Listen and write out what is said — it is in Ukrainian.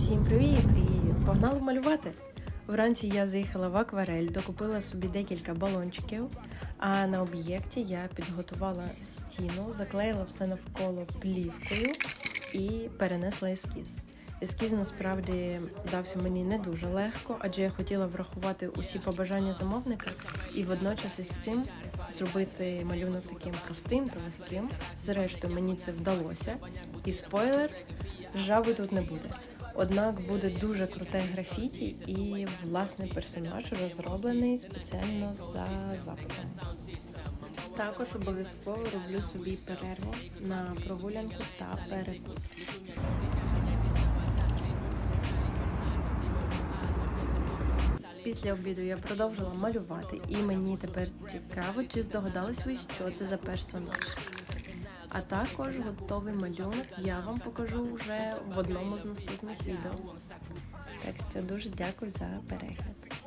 Всім привіт і погнали малювати. Вранці я заїхала в акварель, докупила собі декілька балончиків. А на об'єкті я підготувала стіну, заклеїла все навколо плівкою і перенесла ескіз. Ескіз насправді дався мені не дуже легко, адже я хотіла врахувати усі побажання замовника і водночас із цим зробити малюнок таким простим та легким. Зрештою, мені це вдалося. І спойлер, жаби тут не буде. Однак буде дуже круте графіті і власний персонаж розроблений спеціально за запитом. Також обов'язково роблю собі перерву на прогулянку та перекус. Після обіду я продовжила малювати, і мені тепер цікаво, чи здогадались ви, що це за персонаж. А також готовий малюнок я вам покажу вже в одному з наступних відео. Так що дуже дякую за перегляд.